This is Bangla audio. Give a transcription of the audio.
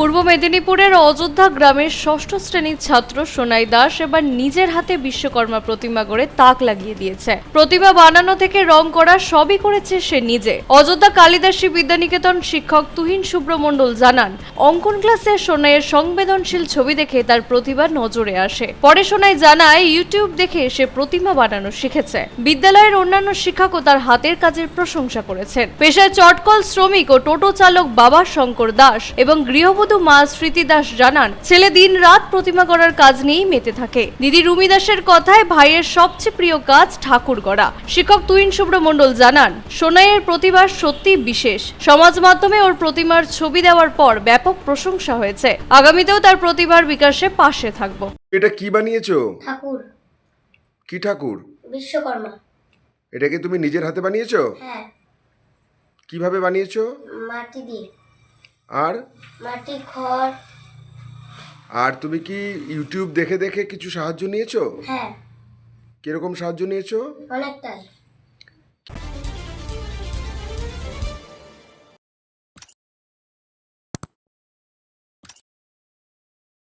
পূর্ব মেদিনীপুরের অযোধ্যা গ্রামের ষষ্ঠ শ্রেণির ছাত্র সোনাই দাস এবার নিজের হাতে বিশ্বকর্মা প্রতিমা গড়ে তাক লাগিয়ে দিয়েছে। প্রতিমা বানানো থেকে রং করা সবই করেছে সে নিজে। অযোধ্যা কালিদাসী বিদ্যানিকেতন শিক্ষক তুহিন সুব্রমণ্ডল জানান, অঙ্কন ক্লাসে সোনাইয়ের সংবেদনশীল ছবি দেখে তার প্রতিভা নজরে আসে। পরে সোনাই জানায়, ইউটিউব দেখে সে প্রতিমা বানানো শিখেছে। বিদ্যালয়ের অন্যান্য শিক্ষকও তার হাতের কাজের প্রশংসা করেছেন। পেশায় চটকল শ্রমিক ও টোটো চালক বাবা শঙ্কর দাস এবং গৃহবধূ মা স্মৃতি দাস জানান ছেলে দিন রাত প্রতিমা করার কাজ নিয়েই মেতে থাকে। দিদি রুমি দাসের কথায় ভাইয়ের সবচেয়ে প্রিয় কাজ ঠাকুর গড়া। শিক্ষক তুইন শুভ্র সুব্রমণ্ডল জানান সোনাইয়ের প্রতিভা সত্যি বিশেষ। সমাজ মাধ্যমে ওর প্রতিমার ছবি দেওয়ার পর ব্যাপক প্রশংসা হয়েছে। আগামীতেও তার প্রতিভার বিকাশে পাশে থাকব। এটা কি বানিয়েছো? ঠাকুর। কি ঠাকুর? বিশ্বকর্মা। এটাকে তুমি নিজের হাতে বানিয়েছো? হ্যাঁ। কীভাবে বানিয়েছো? মাটি দিয়ে। আর? মাটি খড়। আর তুমি কি ইউটিউব দেখে দেখে কিছু সাহায্য নিয়েছো? হ্যাঁ। কীরকম সাহায্য নিয়েছো? অনেকটাই।